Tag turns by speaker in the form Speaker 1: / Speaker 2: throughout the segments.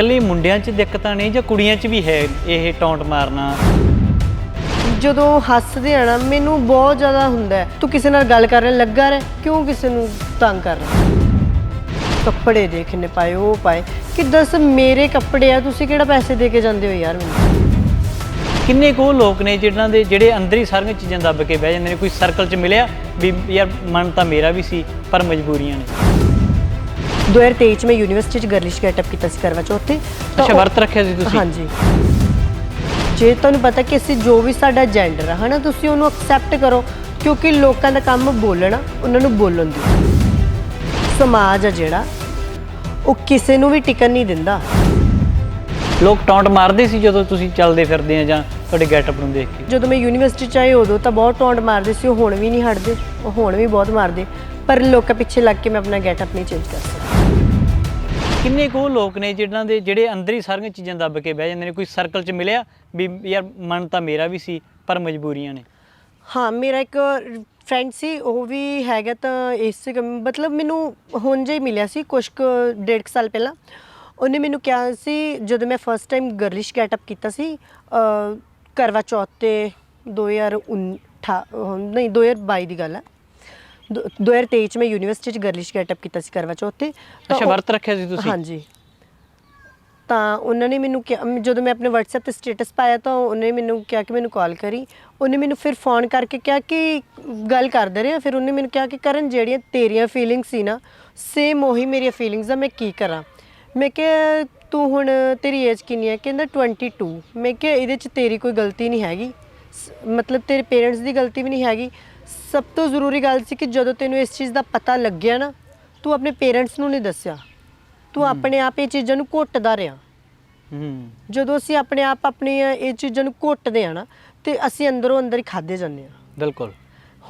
Speaker 1: ਇਕੱਲੇ ਮੁੰਡਿਆਂ 'ਚ ਦਿੱਕਤਾਂ ਨਹੀਂ ਜਾਂ ਕੁੜੀਆਂ 'ਚ ਵੀ ਹੈ ਇਹ ਟੌਂਟ ਮਾਰਨਾ?
Speaker 2: ਜਦੋਂ ਹੱਸਦੇ ਆ ਨਾ ਮੈਨੂੰ ਬਹੁਤ ਜ਼ਿਆਦਾ ਹੁੰਦਾ ਹੈ, ਤੂੰ ਕਿਸੇ ਨਾਲ ਗੱਲ ਕਰਨ ਲੱਗਾ ਰਹਿ? ਕਿਉਂ ਕਿਸੇ ਨੂੰ ਤੰਗ ਕਰ ਰਿਹਾ ਕੱਪੜੇ ਦੇਖ ਨੇ ਪਾਏ ਉਹ ਪਾਏ। ਕਿ ਦੱਸ ਮੇਰੇ ਕੱਪੜੇ ਆ ਤੁਸੀਂ ਕਿਹੜਾ ਪੈਸੇ ਦੇ ਕੇ ਜਾਂਦੇ ਹੋ ਯਾਰ ਮੈਨੂੰ?
Speaker 1: ਕਿੰਨੇ ਕੁ ਲੋਕ ਨੇ ਜਿਹਨਾਂ ਦੇ ਜਿਹੜੇ ਅੰਦਰ ਹੀ ਸਾਰੀਆਂ ਚੀਜ਼ਾਂ ਦੱਬ ਕੇ ਬਹਿ ਜਾਂਦੇ ਨੇ? ਕੋਈ ਸਰਕਲ 'ਚ ਮਿਲਿਆ ਵੀ ਯਾਰ ਮਨ ਤਾਂ ਮੇਰਾ ਵੀ ਸੀ ਪਰ ਮਜਬੂਰੀਆਂ ਨੇ।
Speaker 2: 2023 ਚ ਮੈਂ ਯੂਨੀਵਰਸਿਟੀ ਚ ਗਰਲਿਸ਼ ਗੈਟਅਪ ਕੀਤਾ ਸੀ ਕਰਵਾ ਚੌਥ ਤੇ
Speaker 1: ਅੱਛਾ
Speaker 2: ਉਹ-
Speaker 1: ਵਰਤ ਰੱਖਿਆ ਸੀ ਤੁਸੀਂ?
Speaker 2: ਹਾਂਜੀ। ਜੇ ਤੁਹਾਨੂੰ ਪਤਾ ਕਿ ਅਸੀਂ ਜੋ ਵੀ ਸਾਡਾ ਜੈਂਡਰ ਆ ਹਨਾ ਤੁਸੀਂ ਉਹਨੂੰ ਐਕਸੈਪਟ ਕਰੋ ਕਿਉਂਕਿ ਲੋਕਾਂ ਦਾ ਕੰਮ ਬੋਲਣਾ ਉਹਨਾਂ ਨੂੰ ਬੋਲਣ ਦਿਓ ਸਮਾਜ ਆ ਜਿਹੜਾ ਉਹ ਕਿਸੇ ਨੂੰ ਵੀ ਟਿਕਣ ਨਹੀਂ ਦਿੰਦਾ।
Speaker 1: ਲੋਕ ਟੌਂਟ ਮਾਰਦੇ ਸੀ ਜਦੋਂ ਤੁਸੀਂ ਚੱਲਦੇ ਫਿਰਦੇ ਆ ਜਾਂ ਤੁਹਾਡੇ ਗੈਟਅਪ ਨੂੰ ਦੇਖ ਕੇ।
Speaker 2: ਜਦੋਂ ਮੈਂ ਯੂਨੀਵਰਸਿਟੀ ਚ ਆਈ ਉਦੋਂ ਤਾਂ ਬਹੁਤ ਟੌਂਟ ਮਾਰਦੇ ਸੀ ਉਹ ਹੁਣ ਵੀ ਨਹੀਂ ਹਟਦੇ ਉਹ ਹੁਣ ਵੀ ਬਹੁਤ ਮਾਰਦੇ ਪਰ ਲੋਕਾਂ ਪਿੱਛੇ ਲੱਗ ਕੇ ਮੈਂ ਆਪਣਾ ਗੈਟਅਪ ਨਹੀਂ ਚੇਂਜ ਕਰ ਸਕਦੀ।
Speaker 1: ਕਿੰਨੇ ਕੁ ਉਹ ਲੋਕ ਨੇ ਜਿਹਨਾਂ ਦੇ ਜਿਹੜੇ ਅੰਦਰ ਹੀ ਸਾਰੀਆਂ ਚੀਜ਼ਾਂ ਦੱਬ ਕੇ ਬਹਿ ਜਾਂਦੇ ਨੇ? ਕੋਈ ਸਰਕਲ 'ਚ ਮਿਲਿਆ ਵੀ ਯਾਰ ਮਨ ਤਾਂ ਮੇਰਾ ਵੀ ਸੀ ਪਰ ਮਜਬੂਰੀਆਂ ਨੇ?
Speaker 2: ਹਾਂ ਮੇਰਾ ਇੱਕ ਫਰੈਂਡ ਸੀ ਉਹ ਵੀ ਹੈਗਾ ਤਾਂ ਇਸ ਮਤਲਬ ਮੈਨੂੰ ਹੁਣ ਜੇ ਮਿਲਿਆ ਸੀ ਕੁਝ ਕੁ ਡੇਢ ਕੁ ਸਾਲ ਪਹਿਲਾਂ। ਉਹਨੇ ਮੈਨੂੰ ਕਿਹਾ ਸੀ ਜਦੋਂ ਮੈਂ ਫਸਟ ਟਾਈਮ ਗਰਲਿਸ਼ ਗੈਟਅਪ ਕੀਤਾ ਸੀ ਕਰਵਾ ਚੌਥ ਤੇ 2019 ਨਹੀਂ 2022 ਦੀ ਗੱਲ ਹੈ ਦੋ- 2023 ਚ ਮੈਂ ਯੂਨੀਵਰਸਿਟੀ ਚ ਗਰਲਿਸ਼ ਗੈਟਅਪ ਕੀਤਾ ਸੀ ਕਰਵਾ ਚੌਥ ਤੇ। ਤਾਂ
Speaker 1: ਅੱਛਾ
Speaker 2: ਉਹ-
Speaker 1: ਵਰਤ ਰੱਖਿਆ ਸੀ ਤੁਸੀਂ?
Speaker 2: ਹਾਂਜੀ। ਤਾਂ ਉਹਨਾਂ ਨੇ ਮੈਨੂੰ ਕਿਹਾ ਜਦੋਂ ਮੈਂ ਆਪਣੇ WhatsApp ਤੇ ਸਟੇਟਸ ਪਾਇਆ ਤਾਂ ਉਹਨੇ ਮੈਨੂੰ ਕਿਹਾ ਕਿ ਮੈਨੂੰ ਕਾਲ ਕਰੀ। ਉਹਨੇ ਮੈਨੂੰ ਫਿਰ ਫੋਨ ਕਰਕੇ ਕਿਹਾ ਕਿ ਗੱਲ ਕਰਦੇ ਰਹੇ। ਫਿਰ ਉਹਨੇ ਮੈਨੂੰ ਕਿਹਾ ਕਿ ਕਰਨ ਜਿਹੜੀਆਂ ਤੇਰੀਆਂ ਫੀਲਿੰਗਸ ਸੀ ਨਾ ਸੇਮ ਉਹੀ ਮੇਰੀਆਂ ਫੀਲਿੰਗਸ ਆ ਮੈਂ ਕੀ ਕਰਾਂ? ਮੈਂ ਕਿਹਾ ਤੂੰ ਹੁਣ ਤੇਰੀ ਏਜ ਕਿੰਨੀ ਹੈ? ਕਹਿੰਦਾ 22 ਮੈਂ ਕਿਹਾ ਇਹਦੇ ਚ ਤੇਰੀ ਕੋਈ ਗਲਤੀ ਨਹੀਂ ਹੈਗੀ। ਸ- ਮਤਲਬ ਤੇਰੇ ਪੇਰੈਂਟਸ ਦੀ ਗਲਤੀ ਵੀ ਨਹੀਂ ਹੈਗੀ। ਸਭ ਤੋਂ ਜ਼ਰੂਰੀ ਗੱਲ ਸੀ ਕਿ ਜਦੋਂ ਤੈਨੂੰ ਇਸ ਚੀਜ਼ ਦਾ ਪਤਾ ਲੱਗਿਆ ਨਾ ਤੂੰ ਆਪਣੇ ਪੇਰੈਂਟਸ ਨੂੰ ਨਹੀਂ ਦੱਸਿਆ। ਤੂੰ ਆਪਣੇ ਆਪ ਇਹ ਚੀਜ਼ਾਂ ਨੂੰ ਘੁੱਟਦਾ ਰਿਹਾ।
Speaker 1: ਹੂੰ।
Speaker 2: ਜਦੋਂ ਅਸੀਂ ਆਪਣੇ ਆਪ ਆਪਣੀਆਂ ਇਹ ਚੀਜ਼ਾਂ ਨੂੰ ਘੁੱਟਦੇ ਆ ਨਾ ਤੇ ਅਸੀਂ ਅੰਦਰੋਂ ਅੰਦਰ ਹੀ ਖਾਦੇ ਜਾਂਦੇ ਆ
Speaker 1: ਬਿਲਕੁਲ।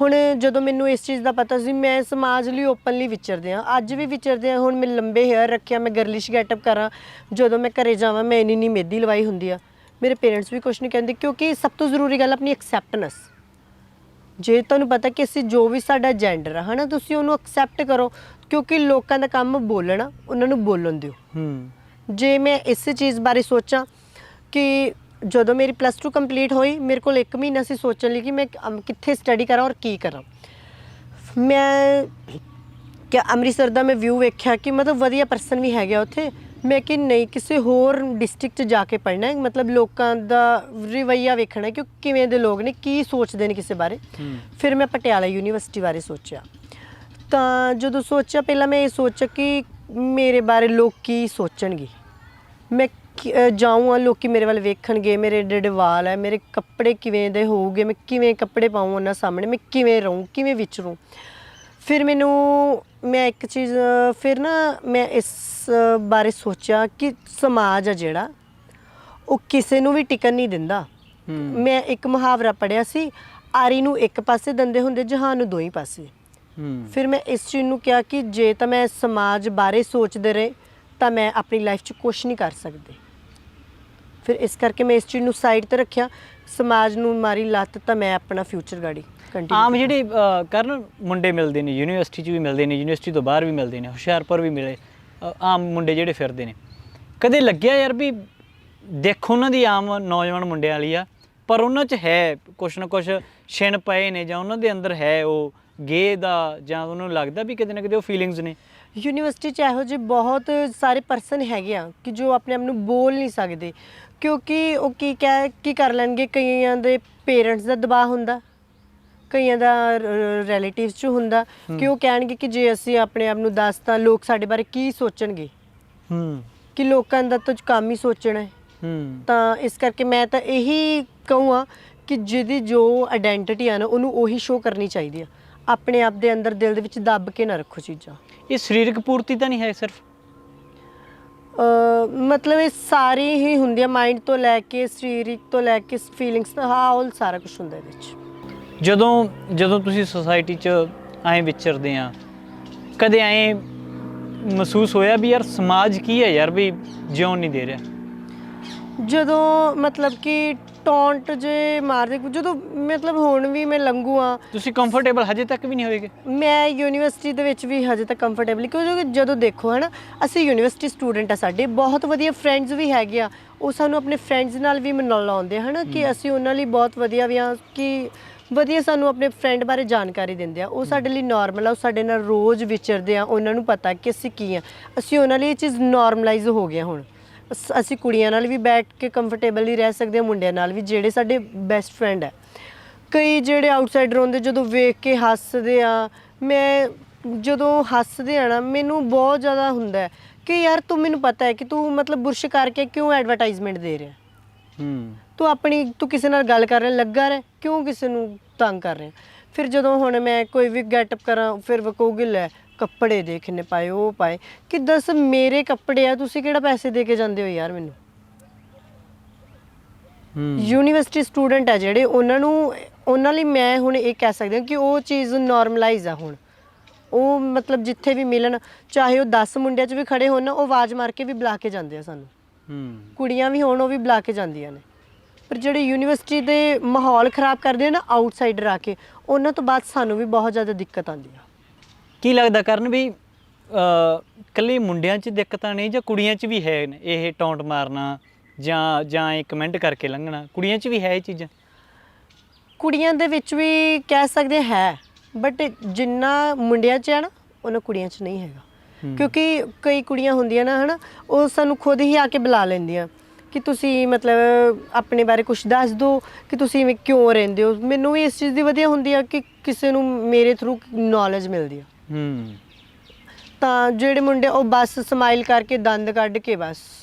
Speaker 2: ਹੁਣ ਜਦੋਂ ਮੈਨੂੰ ਇਸ ਚੀਜ਼ ਦਾ ਪਤਾ ਸੀ ਮੈਂ ਸਮਾਜ ਲਈ ਓਪਨਲੀ ਵਿਚਰਦੇ ਆ ਅੱਜ ਵੀ ਵਿਚਰਦੇ ਆ ਹੁਣ ਮੈਂ ਲੰਬੇ ਹੇਅਰ ਰੱਖਿਆ ਮੈਂ ਗਰਲਿਸ਼ ਗੈਟਅਪ ਕਰਾਂ। ਜਦੋਂ ਮੈਂ ਘਰੇ ਜਾਵਾਂ ਮੈਂ ਇੰਨੀ ਨਹੀਂ ਮਹਿੰਦੀ ਲਵਾਈ ਹੁੰਦੀ ਆ। ਮੇਰੇ ਪੇਰੈਂਟਸ ਵੀ ਕੁਝ ਨਹੀਂ ਕਹਿੰਦੇ ਕਿਉਂਕਿ ਸਭ ਤੋਂ ਜ਼ਰੂਰੀ ਗੱਲ ਆਪਣੀ ਐਕਸੈਪਟੈਂਸ ਜੇ ਤੁਹਾਨੂੰ ਪਤਾ ਕਿ ਅਸੀਂ ਜੋ ਵੀ ਸਾਡਾ ਜੈਂਡਰ ਆ ਹਨਾ ਤੁਸੀਂ ਉਹਨੂੰ ਐਕਸੈਪਟ ਕਰੋ ਕਿਉਂਕਿ ਲੋਕਾਂ ਦਾ ਕੰਮ ਬੋਲਣਾ ਉਹਨਾਂ ਨੂੰ ਬੋਲਣ ਦਿਓ।
Speaker 1: ਹੂੰ।
Speaker 2: ਜੇ ਮੈਂ ਇਸੇ ਚੀਜ਼ ਬਾਰੇ ਸੋਚਾਂ ਕਿ ਜਦੋਂ ਮੇਰੀ ਪਲੱਸ 2 ਕੰਪਲੀਟ ਹੋਈ ਮੇਰੇ ਕੋਲ 1 ਮਹੀਨਾ ਸੀ ਸੋਚਣ ਲਈ ਕਿ ਮੈਂ ਅਮ, ਕਿੱਥੇ ਸਟੱਡੀ ਕਰਾਂ ਔਰ ਕੀ ਕਰਾਂ। ਮੈਂ ਕਿ ਅੰਮ੍ਰਿਤਸਰ ਦਾ ਮੈਂ ਵਿਊ ਵੇਖਿਆ ਕਿ ਮਤਲਬ ਵਧੀਆ ਪਰਸਨ ਵੀ ਹੈਗੇ ਆ ਉੱਥੇ। ਮੈਂ ਕਿ ਨਹੀਂ ਕਿਸੇ ਹੋਰ ਡਿਸਟ੍ਰਿਕਟ 'ਚ ਜਾ ਕੇ ਪੜ੍ਹਨਾ ਹੈ। ਮਤਲਬ ਲੋਕਾਂ ਦਾ ਰਵੱਈਆ ਵੇਖਣਾ ਕਿ ਉਹ ਕਿਵੇਂ ਦੇ ਲੋਕ ਨੇ ਕੀ ਸੋਚਦੇ ਨੇ ਕਿਸੇ ਬਾਰੇ। ਫਿਰ ਮੈਂ ਪਟਿਆਲਾ ਯੂਨੀਵਰਸਿਟੀ ਬਾਰੇ ਸੋਚਿਆ। ਤਾਂ ਜਦੋਂ ਸੋਚਿਆ ਪਹਿਲਾਂ ਮੈਂ ਇਹ ਸੋਚਿਆ ਕਿ ਮੇਰੇ ਬਾਰੇ ਲੋਕ ਕੀ ਸੋਚਣਗੇ। ਮੈਂ ਜਾਊਂ ਆ ਲੋਕੀ ਮੇਰੇ ਵੱਲ ਵੇਖਣਗੇ ਮੇਰੇ ਏਡੇ ਏਡੇ ਵਾਲ ਹੈ ਮੇਰੇ ਕੱਪੜੇ ਕਿਵੇਂ ਦੇ ਹੋਊਗੇ ਮੈਂ ਕਿਵੇਂ ਕੱਪੜੇ ਪਾऊँ ਉਹਨਾਂ ਸਾਹਮਣੇ ਮੈਂ ਕਿਵੇਂ ਰਹੂੰ ਕਿਵੇਂ ਵਿਚਰੂੰ ਫਿਰ ਮੈਨੂੰ ਮੈਂ ਇੱਕ ਚੀਜ਼ ਫਿਰ ਨਾ ਮੈਂ ਇਸ ਬਾਰੇ ਸੋਚਿਆ ਕਿ ਸਮਾਜ ਆ ਜਿਹੜਾ ਉਹ ਕਿਸੇ ਨੂੰ ਵੀ ਟਿਕਣ ਨਹੀਂ ਦਿੰਦਾ। ਮੈਂ ਇੱਕ ਮੁਹਾਵਰਾ ਪੜਿਆ ਸੀ ਆਰੀ ਨੂੰ ਇੱਕ ਪਾਸੇ ਦੰਦੇ ਹੁੰਦੇ ਜਹਾਨ ਨੂੰ ਦੋਈ ਪਾਸੇ। ਫਿਰ ਮੈਂ ਇਸ ਚੀਜ਼ ਨੂੰ ਕਿਹਾ ਕਿ ਜੇ ਤਾਂ ਮੈਂ ਸਮਾਜ ਬਾਰੇ ਸੋਚਦੇ ਰਹੇ ਤਾਂ ਮੈਂ ਆਪਣੀ ਲਾਈਫ 'ਚ ਕੁਝ ਨਹੀਂ ਕਰ ਸਕਦੀ। ਫਿਰ ਇਸ ਕਰਕੇ ਮੈਂ ਇਸ ਚੀਜ਼ ਨੂੰ ਸਾਈਡ ਤੇ ਰੱਖਿਆ। ਸਮਾਜ ਨੂੰ ਮਾਰੀ ਲੱਤ ਤਾਂ ਮੈਂ ਆਪਣਾ ਫਿਊਚਰ ਗਾੜੀ
Speaker 1: ਆਮ ਜਿਹੜੇ ਕਰਨ ਮੁੰਡੇ ਮਿਲਦੇ ਨੇ ਯੂਨੀਵਰਸਿਟੀ 'ਚ ਵੀ ਮਿਲਦੇ ਨੇ ਯੂਨੀਵਰਸਿਟੀ ਤੋਂ ਬਾਹਰ ਵੀ ਮਿਲਦੇ ਨੇ ਹੁਸ਼ਿਆਰਪੁਰ ਵੀ ਮਿਲੇ ਆਮ ਮੁੰਡੇ ਜਿਹੜੇ ਫਿਰਦੇ ਨੇ। ਕਦੇ ਲੱਗਿਆ ਯਾਰ ਵੀ ਦੇਖੋ ਉਹਨਾਂ ਦੀ ਆਮ ਨੌਜਵਾਨ ਮੁੰਡਿਆਂ ਵਾਲੀ ਆ ਪਰ ਉਹਨਾਂ 'ਚ ਹੈ ਕੁਛ ਨਾ ਕੁਛ ਛਿਣ ਪਏ ਨੇ ਜਾਂ ਉਹਨਾਂ ਦੇ ਅੰਦਰ ਹੈ ਉਹ ਗੇ ਦਾ ਜਾਂ ਉਹਨਾਂ ਨੂੰ ਲੱਗਦਾ ਵੀ ਕਿਤੇ ਨਾ ਕਿਤੇ ਉਹ ਫੀਲਿੰਗਸ ਨੇ।
Speaker 2: ਯੂਨੀਵਰਸਿਟੀ 'ਚ ਇਹੋ ਜਿਹੇ ਬਹੁਤ ਸਾਰੇ ਪਰਸਨ ਹੈਗੇ ਆ ਕਿ ਜੋ ਆਪਣੇ ਆਪ ਨੂੰ ਬੋਲ ਨਹੀਂ ਸਕਦੇ। ਕਿਉਂਕਿ ਉਹ ਕੀ ਕਹਿ ਕੀ ਕਰ ਲੈਣਗੇ? ਕਈਆਂ ਦੇ ਪੇਰੈਂਟਸ ਦਾ ਦਬਾਅ ਹੁੰਦਾ ਕਈਆਂ ਦਾ ਰਿਲੇਟਿਵਸ 'ਚ ਹੁੰਦਾ। ਕਿ ਉਹ ਕਹਿਣਗੇ ਕਿ ਜੇ ਅਸੀਂ ਆਪਣੇ ਆਪ ਨੂੰ ਦੱਸ ਤਾਂ ਲੋਕ ਸਾਡੇ ਬਾਰੇ ਕੀ ਸੋਚਣਗੇ?
Speaker 1: ਹੂੰ।
Speaker 2: ਕਿ ਲੋਕਾਂ ਦਾ ਤਾਂ ਕੰਮ ਹੀ ਸੋਚਣਾ ਹੈ।
Speaker 1: ਹੂੰ।
Speaker 2: ਤਾਂ ਇਸ ਕਰਕੇ ਮੈਂ ਤਾਂ ਇਹੀ ਕਹੂੰਗਾ ਕਿ ਜਿਹਦੀ ਜੋ ਆਇਡੈਂਟੀਟੀ ਆ ਨਾ ਉਹਨੂੰ ਉਹੀ ਸ਼ੋਅ ਕਰਨੀ ਚਾਹੀਦੀ ਆ। ਆਪਣੇ ਆਪ ਦੇ ਅੰਦਰ ਦਿਲ ਦੇ ਵਿੱਚ ਦੱਬ ਕੇ ਨਾ ਰੱਖੋ ਚੀਜ਼ਾਂ।
Speaker 1: ਇਹ ਸਰੀਰਕ ਪੂਰਤੀ ਤਾਂ ਨਹੀਂ ਹੈ ਸਿਰਫ?
Speaker 2: ਮਤਲਬ ਇਹ ਸਾਰੀ ਹੀ ਹੁੰਦੀ ਆ ਮਾਈਂਡ ਤੋਂ ਲੈ ਕੇ ਸਰੀਰਿਕ ਤੋਂ ਲੈ ਕੇ ਫੀਲਿੰਗਸ ਦਾ ਹਾਂ all ਸਾਰਾ ਕੁਝ ਹੁੰਦਾ ਇਹਦੇ ਵਿੱਚ।
Speaker 1: ਜਦੋਂ ਜਦੋਂ ਤੁਸੀਂ ਸੁਸਾਇਟੀ 'ਚ ਐਂ ਵਿਚਰਦੇ ਆ ਕਦੇ ਐਂ ਮਹਿਸੂਸ ਹੋਇਆ ਵੀ ਯਾਰ ਸਮਾਜ ਕੀ ਹੈ ਯਾਰ ਵੀ ਜਿਉਣ ਨਹੀਂ ਦੇ ਰਿਹਾ?
Speaker 2: ਜਦੋਂ ਮਤਲਬ ਕਿ ਟੌਂਟ ਜੇ ਮਾਰਦੇ ਜਦੋਂ ਮਤਲਬ ਹੁਣ ਵੀ ਮੈਂ ਲੰਗੂ ਆ
Speaker 1: ਤੁਸੀਂ ਕੰਫਰਟੇਬਲ ਹਜੇ ਤੱਕ ਵੀ ਨਹੀਂ ਹੋਏਗੇ?
Speaker 2: ਮੈਂ ਯੂਨੀਵਰਸਿਟੀ ਦੇ ਵਿੱਚ ਵੀ ਹਜੇ ਤੱਕ ਕੰਫਰਟੇਬਲ ਕਿਉਂਕਿ ਜਦੋਂ ਦੇਖੋ ਹਨਾ ਅਸੀਂ ਯੂਨੀਵਰਸਿਟੀ ਸਟੂਡੈਂਟ ਆ ਸਾਡੇ ਬਹੁਤ ਵਧੀਆ ਫਰੈਂਡਸ ਵੀ ਹੈਗੇ ਆ। ਉਹ ਸਾਨੂੰ ਆਪਣੇ ਫਰੈਂਡਸ ਨਾਲ ਵੀ ਮਿਲਣ ਲਾਉਂਦੇ ਆ ਹਨਾ ਕਿ ਅਸੀਂ ਉਹਨਾਂ ਲਈ ਬਹੁਤ ਵਧੀਆ ਵੀ ਆ ਕਿ ਵਧੀਆ ਸਾਨੂੰ ਆਪਣੇ ਫਰੈਂਡ ਬਾਰੇ ਜਾਣਕਾਰੀ ਦਿੰਦੇ ਆ। ਉਹ ਸਾਡੇ ਲਈ ਨਾਰਮਲ ਆ ਉਹ ਸਾਡੇ ਨਾਲ ਰੋਜ਼ ਵਿਚਰਦੇ ਆ ਉਹਨਾਂ ਨੂੰ ਪਤਾ ਕਿ ਅਸੀਂ ਕੀ ਆ। ਅਸੀਂ ਉਹਨਾਂ ਲਈ ਇਹ ਚੀਜ਼ ਨਾਰਮਲਾਈਜ਼ ਹੋ ਗਿਆ ਹੁਣ। ਅਸ- ਅਸੀਂ ਕੁੜੀਆਂ ਨਾਲ ਵੀ ਬੈਠ ਕੇ ਕੰਫਰਟੇਬਲੀ ਰਹਿ ਸਕਦੇ ਆ ਮੁੰਡਿਆਂ ਨਾਲ ਵੀ ਜਿਹੜੇ ਸਾਡੇ ਬੈਸਟ ਫਰੈਂਡ ਹੈ। ਕਈ ਜਿਹੜੇ ਆਊਟਸਾਈਡਰ ਹੁੰਦੇ ਜਦੋਂ ਵੇਖ ਕੇ ਹੱਸਦੇ ਆ ਮੈਂ ਜਦੋਂ ਹੱਸਦੇ ਆ ਨਾ ਮੈਨੂੰ ਬਹੁਤ ਜ਼ਿਆਦਾ ਹੁੰਦਾ ਹੈ ਕਿ ਯਾਰ ਤੂੰ ਮੈਨੂੰ ਪਤਾ ਹੈ ਕਿ ਤੂੰ ਮਤਲਬ ਬੁਰਸ਼ ਕਰਕੇ ਕਿਉਂ ਐਡਵਰਟਾਈਜ਼ਮੈਂਟ ਦੇ ਰਿਹਾ
Speaker 1: ਹੂੰ?
Speaker 2: ਤੂੰ ਆਪਣੀ ਤੂੰ ਕਿਸੇ ਨਾਲ ਗੱਲ ਕਰ ਰਿਹਾ ਲੱਗਾ ਰਹਿ ਕਿਉਂ ਕਿਸੇ ਨੂੰ ਤੰਗ ਕਰ ਰਿਹਾ ਫਿਰ ਜਦੋਂ ਹੁਣ ਮੈਂ ਕੋਈ ਵੀ ਗੈਟਅਪ ਕਰਾਂ ਫਿਰ ਕਹੂਗੀ ਲੈ ਕੱਪੜੇ ਦੇਖ ਨੇ ਪਾਏ ਉਹ ਪਾਏ। ਕਿ ਦੱਸ ਮੇਰੇ ਕੱਪੜੇ ਆ ਤੁਸੀਂ ਕਿਹੜਾ ਪੈਸੇ ਦੇ ਕੇ ਜਾਂਦੇ ਹੋ ਯਾਰ ਮੈਨੂੰ?
Speaker 1: ਹੂੰ।
Speaker 2: ਯੂਨੀਵਰਸਿਟੀ ਸਟੂਡੈਂਟ ਆ ਜਿਹੜੇ ਉਹਨਾਂ ਨੂੰ ਉਹਨਾਂ ਲਈ ਮੈਂ ਹੁਣ ਇਹ ਕਹਿ ਸਕਦੀ ਹਾਂ ਕਿ ਉਹ ਚੀਜ਼ ਨਾਰਮਲਾਈਜ਼ ਆ ਹੁਣ। ਉਹ ਮਤਲਬ ਜਿੱਥੇ ਵੀ ਮਿਲਣ ਚਾਹੇ ਉਹ 10 ਮੁੰਡਿਆਂ 'ਚ ਵੀ ਖੜੇ ਹੋਣ ਨਾ ਉਹ ਆਵਾਜ਼ ਮਾਰ ਕੇ ਵੀ ਬੁਲਾ ਕੇ ਜਾਂਦੇ ਆ ਸਾਨੂੰ।
Speaker 1: ਹੂੰ।
Speaker 2: ਕੁੜੀਆਂ ਵੀ ਹੋਣ ਉਹ ਵੀ ਬੁਲਾ ਕੇ ਜਾਂਦੀਆਂ ਨੇ। ਪਰ ਜਿਹੜੇ ਯੂਨੀਵਰਸਿਟੀ ਦੇ ਮਾਹੌਲ ਖਰਾਬ ਕਰਦੇ ਆ ਨਾ ਆਊਟਸਾਈਡਰ ਆ ਕੇ ਉਹਨਾਂ ਤੋਂ ਬਾਅਦ ਸਾਨੂੰ ਵੀ ਬਹੁਤ ਜ਼ਿਆਦਾ ਦਿੱਕਤ ਆਉਂਦੀ ਆ।
Speaker 1: ਕੀ ਲੱਗਦਾ ਕਰਨ ਵੀ ਕੱਲੇ ਮੁੰਡਿਆਂ 'ਚ ਦਿੱਕਤਾਂ ਨਹੀਂ ਜਾਂ ਕੁੜੀਆਂ 'ਚ ਵੀ ਹੈ ਇਹ ਟੌਂਟ ਮਾਰਨਾ ਜਾਂ ਜਾਂ ਇਹ ਕਮੈਂਟ ਕਰਕੇ ਲੰਘਣਾ ਕੁੜੀਆਂ 'ਚ ਵੀ ਹੈ ਇਹ ਚੀਜ਼ਾਂ?
Speaker 2: ਕੁੜੀਆਂ ਦੇ ਵਿੱਚ ਵੀ ਕਹਿ ਸਕਦੇ ਹੈ ਬਟ ਜਿੰਨਾ ਮੁੰਡਿਆਂ 'ਚ ਹੈ ਨਾ ਉਹਨਾਂ ਕੁੜੀਆਂ 'ਚ ਨਹੀਂ ਹੈਗਾ। ਕਿਉਂਕਿ ਕਈ ਕੁੜੀਆਂ ਹੁੰਦੀਆਂ ਨਾ ਹਨਾ ਉਹ ਸਾਨੂੰ ਖੁਦ ਹੀ ਆ ਕੇ ਬੁਲਾ ਲੈਂਦੀਆਂ ਕਿ ਤੁਸੀਂ ਮਤਲਬ ਆਪਣੇ ਬਾਰੇ ਕੁਝ ਦੱਸ ਦਿਓ ਕਿ ਤੁਸੀਂ ਇਵੇਂ ਕਿਉਂ ਰਹਿੰਦੇ ਹੋ। ਮੈਨੂੰ ਵੀ ਇਸ ਚੀਜ਼ ਦੀ ਵਧੀਆ ਹੁੰਦੀ ਆ ਕਿ ਕਿਸੇ ਨੂੰ ਮੇਰੇ ਥਰੂ ਨੌਲੇਜ ਮਿਲਦੀ ਆ।
Speaker 1: ਹੂੰ।
Speaker 2: ਤਾਂ ਜਿਹੜੇ ਮੁੰਡੇ ਉਹ ਬਸ ਸਮਾਈਲ ਕਰਕੇ ਦੰਦ ਕੱਢ ਕੇ ਬਸ।